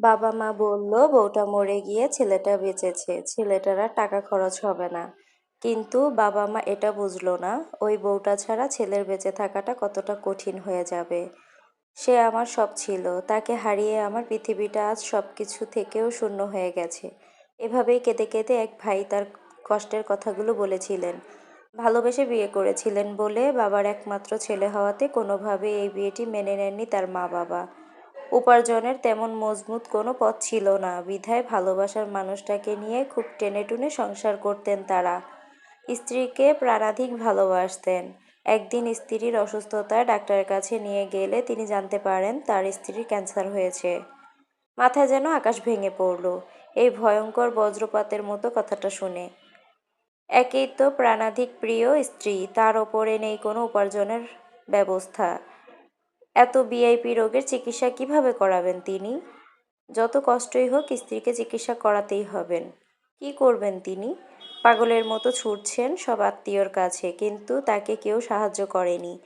বাবা মা বলল, বউটা মরে গিয়ে ছেলেটা বেঁচেছে, ছেলেটার আর টাকা খরচ হবে না। কিন্তু বাবা মা এটা বুঝলো না, ওই বউটা ছাড়া ছেলের বেঁচে থাকাটা কতটা কঠিন হয়ে যাবে। সে আমার সব ছিল, তাকে হারিয়ে আমার পৃথিবীটা আজ সব কিছু থেকেও শূন্য হয়ে গেছে। এভাবেই কেঁদে কেঁদে এক ভাই তার কষ্টের কথাগুলো বলেছিলেন। ভালোবেসে বিয়ে করেছিলেন বলে বাবার একমাত্র ছেলে হওয়াতে কোনোভাবে এই বিয়েটি মেনে নেননি তার মা বাবা উপার্জনের তেমন মজবুত কোনো পথ ছিল না। বিধায় ভালোবাসার মানুষটাকে নিয়ে খুব টেনে টুনে সংসার করতেন তারা। স্ত্রীকে প্রাণাধিক ভালোবাসতেন। একদিন স্ত্রীর অসুস্থতায় ডাক্তারের কাছে নিয়ে গেলে তিনি জানতে পারেন তার স্ত্রীর ক্যান্সার হয়েছে। মাথায় যেন আকাশ ভেঙে পড়ল। এই ভয়ঙ্কর বজ্রপাতের মতো কথাটা শুনে। একেই তো প্রাণাধিক প্রিয় স্ত্রী, তার ওপরে নেই কোনো উপার্জনের ব্যবস্থা। এত ভিআইপি রোগের চিকিৎসা কীভাবে করাবেন তিনি? যত কষ্টই হোক, স্ত্রীকে চিকিৎসা করাতেই হবেন। কি করবেন তিনি? পাগলের মতো ছুটছেন সব আত্মীয়র কাছে, কিন্তু তাকে কেউ সাহায্য করেনি।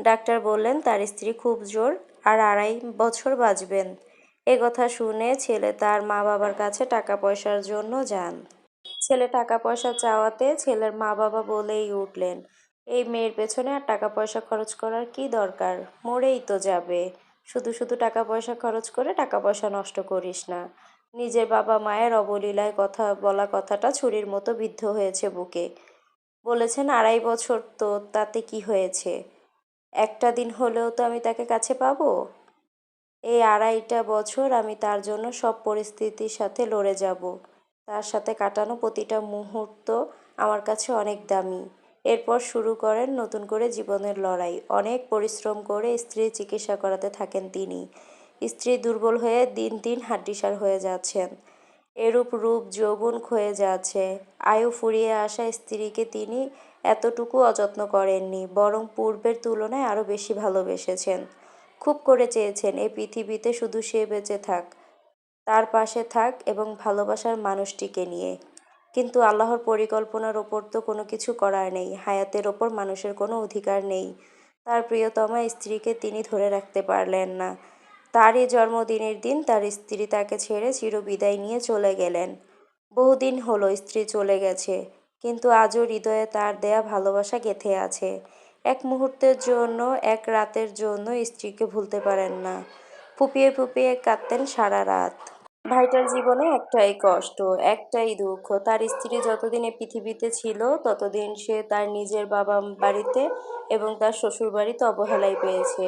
ডাক্তার বললেন, তার স্ত্রী খুব জোর, আর আড়াই বছর বাঁচবেন। এ কথা শুনে ছেলে তার মা বাবার কাছে টাকা পয়সার জন্য যান। ছেলে টাকা পয়সা চাওয়াতে ছেলের মা বাবা বলেই উঠলেন এই মেয়ের পেছনে আর টাকা পয়সা খরচ করার কি দরকার? মরেই তো যাবে। শুধু শুধু টাকা পয়সা খরচ করে টাকা পয়সা নষ্ট করিস না। নিজের বাবা মায়ের অবলীলায় কথা, বলা কথাটা ছুরির মতো বিদ্ধ হয়েছে বুকে। বলেছেন, আড়াই বছর তো তাতে কি হয়েছে? একটা দিন হলেও তো আমি তাকে কাছে পাবো? এই আড়াইটা বছর আমি তার জন্য সব পরিস্থিতির সাথে লড়ে যাব। তার সাথে কাটানো প্রতিটা মুহূর্ত আমার কাছে অনেক দামি। এরপর শুরু করেন নতুন করে জীবনের লড়াই। অনেক পরিশ্রম করে স্ত্রীর চিকিৎসা করাতে থাকেন তিনি। স্ত্রী দুর্বল হয়ে দিন দিন হাড্ডিসার হয়ে যাচ্ছেন। এরূপ রূপ যৌবন ক্ষয়ে যাচ্ছে। আয়ু ফুরিয়ে আসা স্ত্রীকে তিনি এতটুকু অযত্ন করেননি, বরং পূর্বের তুলনায় আরও বেশি ভালোবেসেছেন। খুব করে চেয়েছেন এই পৃথিবীতে শুধু সে বেঁচে থাক, তার পাশে থাক এবং ভালোবাসার মানুষটিকে নিয়ে। কিন্তু আল্লাহর পরিকল্পনার ওপর তো কোনো কিছু করার নেই, হায়াতের ওপর মানুষের কোনো অধিকার নেই। তার প্রিয়তমা স্ত্রীকে তিনি ধরে রাখতে পারলেন না। তারই জন্মদিনের দিন তার স্ত্রী তাকে ছেড়ে চিরবিদায় নিয়ে চলে গেলেন। বহুদিন হলো স্ত্রী চলে গেছে, কিন্তু আজও হৃদয়ে তার দেয়া ভালোবাসা গেথে আছে। এক মুহূর্তের জন্য, এক রাতের জন্য স্ত্রীকে ভুলতে পারেন না। ফুপিয়ে ফুপিয়ে কাঁদতেন সারা রাত। ভাইটার জীবনে একটাই কষ্ট, একটাই দুঃখ। তার স্ত্রী যতদিন এ পৃথিবীতে ছিল, ততদিন সে তার নিজের বাবা বাড়িতে এবং তার শ্বশুর বাড়িতে অবহেলাই পেয়েছে।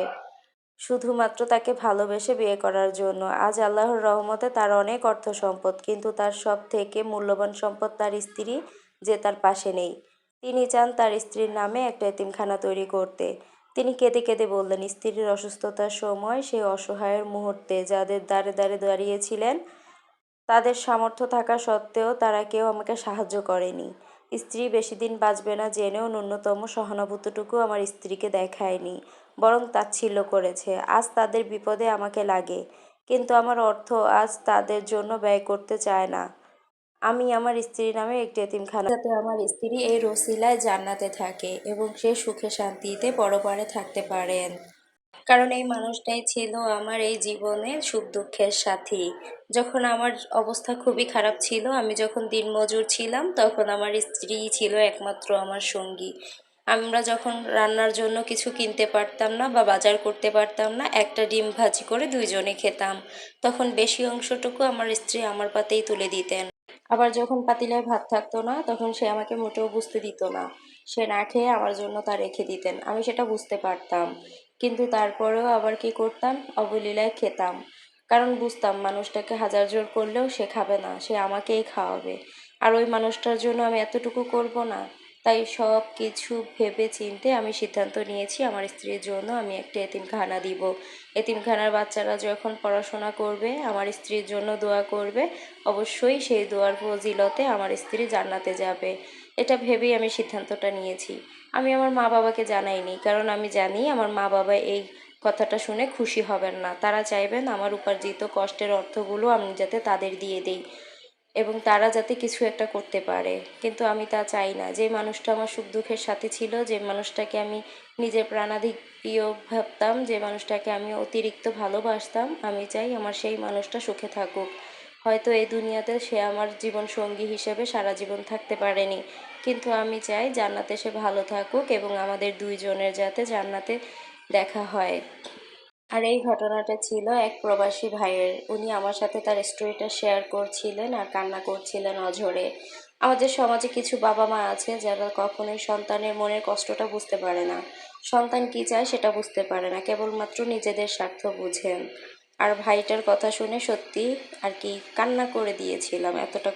শুধুমাত্র তাকে ভালোবেসে বিয়ে করার জন্য। আজ আল্লাহর রহমতে তার অনেক অর্থ সম্পদ, কিন্তু তার সব থেকে মূল্যবান সম্পদ তার স্ত্রী, যে তার পাশে নেই। তিনি চান তার স্ত্রীর নামে একটা এতিমখানা তৈরি করতে। তিনি কেঁদে কেঁদে বললেন, স্ত্রীর অসুস্থতার সময় সেই অসহায়ের মুহূর্তে যাদের দ্বারে দ্বারে দাঁড়িয়েছিলেন, তাদের সামর্থ্য থাকা সত্ত্বেও তারা কেউ আমাকে সাহায্য করেনি। স্ত্রী বেশি দিন বাঁচবে না জেনেও ন্যূনতম সহানুভূতিটুকু আমার স্ত্রীকে দেখায়নি, বরং তাচ্ছিল্য করেছে। আজ তাদের বিপদে আমাকে লাগে, কিন্তু আমার অর্থ আজ তাদের জন্য ব্যয় করতে চায় না। আমি আমার স্ত্রীর নামে একটি এতিমখানা। যাতে আমার স্ত্রী এই রসিলায় জান্নাতে থাকে এবং সে সুখে শান্তিতে পরপারে থাকতে পারেন। কারণ এই মানুষটাই ছিল আমার এই জীবনে সুখ দুঃখের সাথী। যখন আমার অবস্থা খুবই খারাপ ছিল, আমি যখন দিনমজুর ছিলাম, তখন আমার স্ত্রী ছিল একমাত্র আমার সঙ্গী। আমরা যখন রান্নার জন্য কিছু কিনতে পারতাম না বা বাজার করতে পারতাম না, একটা ডিম ভাজি করে দুইজনে খেতাম। তখন বেশি অংশটুকু আমার স্ত্রী আমার পাতেই তুলে দিতেন। আবার যখন পাতিলায় ভাত থাকতো না, তখন সে আমাকে মোটেও বুঝতে দিত না। সে না খেয়ে আমার জন্য তা রেখে দিতেন। আমি সেটা বুঝতে পারতাম। কিন্তু তারপরেও আবার কি করতাম? অবলীলায় খেতাম। কারণ বুঝতাম মানুষটাকে হাজার জোর করলেও সে খাবে না, সে আমাকেই খাওয়াবে। আর ওই মানুষটার জন্য আমি এতটুকু করব না। তাই সব কিছু ভেবে চিনতে আমি সিদ্ধান্ত নিয়েছি, আমার স্ত্রীর জন্য আমি একটা এতিমখানা দিব। এতিমখানার বাচ্চারা যখন পড়াশোনা করবে, আমার স্ত্রীর জন্য দোয়া করবে, অবশ্যই সেই দোয়ার ফজিলতে আমার স্ত্রী জান্নাতে যাবে। এটা ভেবেই আমি সিদ্ধান্তটা নিয়েছি। আমি আমার মা বাবাকে জানাইনি, কারণ আমি জানি আমার মা বাবা এই কথাটা শুনে খুশি হবেন না। তারা চাইবেন আমার উপার্জিত কষ্টের অর্থগুলো আমি যাতে তাদের দিয়ে দিই। এবং তারা যাতে কিছু একটা করতে পারে। কিন্তু আমি তা চাই না। যে মানুষটা আমার সুখ দুঃখের সাথে ছিল, যে মানুষটাকে আমি নিজের প্রাণাধিক প্রিয় ভাবতাম, যে মানুষটাকে আমি অতিরিক্ত ভালোবাসতাম, আমি চাই আমার সেই মানুষটা সুখে থাকুক। হয়তো এই দুনিয়াতে সে আমার জীবন সঙ্গী হিসেবে সারা জীবন থাকতে পারেনি। কিন্তু আমি চাই জান্নাতে সে ভালো থাকুক এবং আমাদের দুইজনের যাতে জান্নাতে দেখা হয়। আর এই ঘটনাটা ছিল এক প্রবাসী ভাইয়ের। উনি আমার সাথে তার স্টোরিটা শেয়ার করছিলেন আর কান্না করছিলেন অঝরে। আমাদের সমাজে কিছু বাবা মা আছে যারা কখনোই সন্তানের মনের কষ্টটা বুঝতে পারে না। সন্তান কি চায় সেটা বুঝতে পারে না, কেবলমাত্র নিজেদের স্বার্থ বুঝেন। আর ভাইটার কথা শুনে সত্যি আর কি কান্না করে দিয়েছিলাম, এতটা